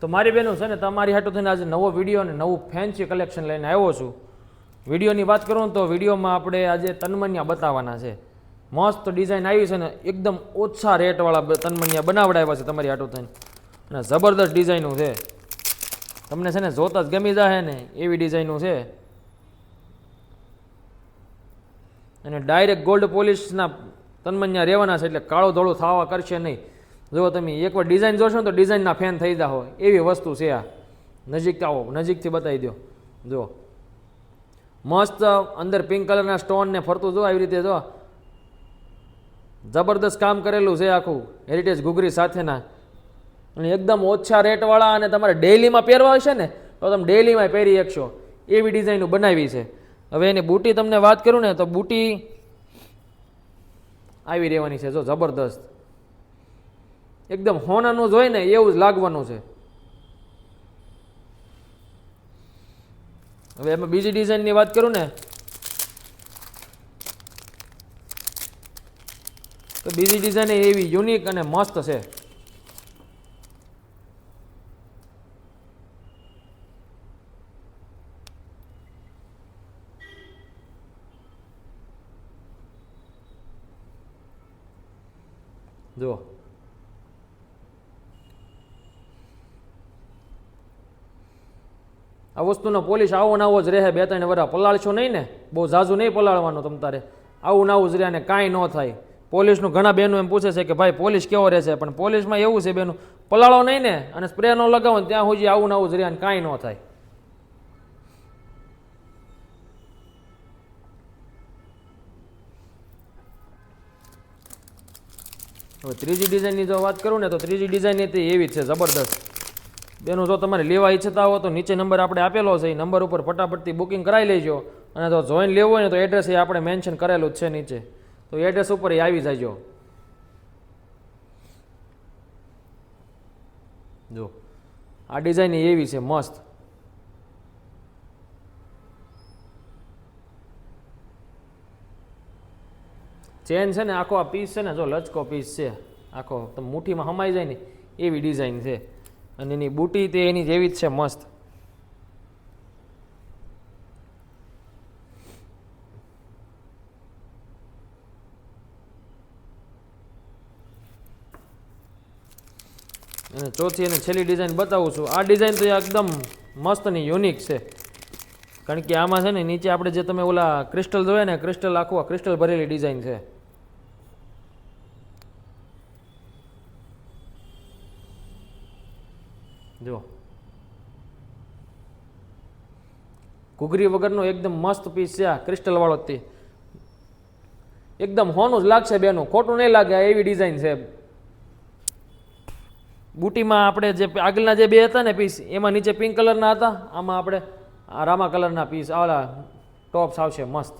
તો મારી બહેનો છે ને, તમારી હાટું થઈને આજે નવો વીડિયો અને નવું ફેન્સી કલેક્શન લઈને આવ્યો છું. વિડીયોની વાત કરું તો વિડીયોમાં આપણે આજે તન્મન્યા બતાવવાના છે. મસ્ત ડિઝાઇન આવી છે ને, એકદમ ઓછા રેટવાળા તન્મન્યા બનાવડાવ્યા છે તમારી હાટું થઈને. અને જબરદસ્ત ડિઝાઇનું છે. તમને છે ને, જોતા જ ગમી જાય ને, એવી ડિઝાઇનું છે. અને ડાયરેક્ટ ગોલ્ડ પોલિશના તન્મન્યા રહેવાના છે, એટલે કાળો ધોળો થવા કરશે નહીં. જો તમે એકવાર ડિઝાઇન જોશો ને તો ડિઝાઇનના ફેન થઈ જાઓ એવી વસ્તુ છે આ. નજીક આવો નજીકથી બતાવી દો જો. મસ્ત અંદર પિંક કલરના સ્ટોનને ફરતું જો આવી રીતે જો. જબરદસ્ત કામ કરેલું છે આખું. હેરિટેજ ઘૂઘરી સાથેના. અને એકદમ ઓછા રેટવાળા અને તમારે ડેઈલીમાં પહેરવા હશે ને, તો તમે ડેઈલીમાં પહેરી શકશો. એવી ડિઝાઇનો બનાવી છે. હવે એની બુટી તમને વાત કરું ને, તો બુટી આવી રહેવાની છે. જો, જબરદસ્ત. એકદમ હોનાનું જ હોય ને એવું જ લાગવાનું છે. હવે એમાં બીજી ડિઝાઇનની વાત કરું ને, તો બીજી ડિઝાઇન એવી યુનિક અને મસ્ત છે. જુઓ. આ વસ્તુનો પોલીસ આવો નાવો જ રહે, બે ત્રણ વરા પલાળશો નહીં ને? બહુ ઝાઝુ નહીં પલાળવાનું તમ તારે? આવું નાવું જ રહે અને કાંઈ ન થાય. પોલીસનું ઘણા બહેનો એમ પૂછે છે કે ભાઈ, પોલીસ કેવો રહેશે પણ પોલીસમાં એવું છે બેનું પલાળો નહીં ને અને સ્પ્રે ન લગાવો ત્યાં સુધી આવું નાવું જ રહે અને કાંઈ ન થાય. હવે ત્રીજી ડિઝાઇનની જો વાત કરું ને, તો ત્રીજી ડિઝાઇન એ એવી જ છે, જબરદસ્ત. બેનું જો તમારે લેવા ઈચ્છતા હો તો નીચે નંબર આપણે આપેલો છે એ નંબર ઉપર ફટાફટથી બુકિંગ કરાવી લેજો. અને જો જોઈન લેવું હોય ને તો એડ્રેસ એ આપણે મેન્શન કરેલું જ છે નીચે. તો એડ્રેસ ઉપર એ આવી જાયજો જો, આ ડિઝાઇન એવી છે, મસ્ત. ચેન છે ને, આખો આ પીસ છે ને, જો લચકો પીસ છે. આખો, તમે મુઠ્ઠીમાં હમાઈ જાય ને, એવી ડિઝાઇન છે. અને એની બુટી તે એની જેવી જ છે, મસ્ત. અને ચોથી અને છેલ્લી ડિઝાઇન બતાવું છું. આ ડિઝાઇન તો એકદમ મસ્ત અને યુનિક છે. કારણ કે આમાં છે ને નીચે આપણે જે તમે ઓલા ક્રિસ્ટલ જોયા ને ક્રિસ્ટલ આખું ક્રિસ્ટલ ભરેલી ડિઝાઇન છે. જો ઘૂઘરી વગરનો એકદમ મસ્ત પીસ છે આ ક્રિસ્ટલ વાળો જ તે. એકદમ હોનું જ લાગશે બેનું. ખોટું નહીં લાગે એવી ડિઝાઇન છે. બુટીમાં આપણે જે આગળના જે બે હતા ને પીસ એમાં નીચે પિંક કલરના હતા, આમાં આપણે આ રામા કલરના પીસ આલા ટોપ્સ આવશે મસ્ત.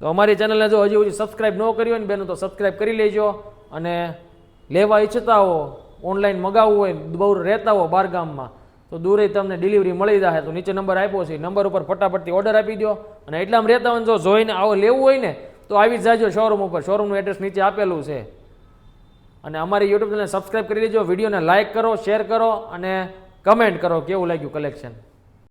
તો અમારી ચેનલને જો હજી હજી સબસ્ક્રાઇબ ન કરી હોય ને બેનું, તો સબસ્ક્રાઇબ કરી લેજો અને લેવા ઈચ્છતા હો ઓનલાઈન મગાવવું હોય બહુ રહેતા હો ગામમાં, તો દૂરે તમને ડિલિવરી મળી જાય તો નીચે નંબર આપ્યો છે નંબર ઉપર ફટાફટથી ઓર્ડર આપી દો અને એટલામાં રહેતા હોય જો જોઈને આવો લેવું હોય ને, તો આવી જ જાજો શોરૂમ ઉપર. શોરૂમનું એડ્રેસ નીચે આપેલું છે. અને અમારી યુટ્યુબ ચેનલ સબસ્ક્રાઈબ કરી લેજો વિડીયોને લાઇક કરો શેર કરો અને કમેન્ટ કરો. કેવું લાગ્યું કલેક્શન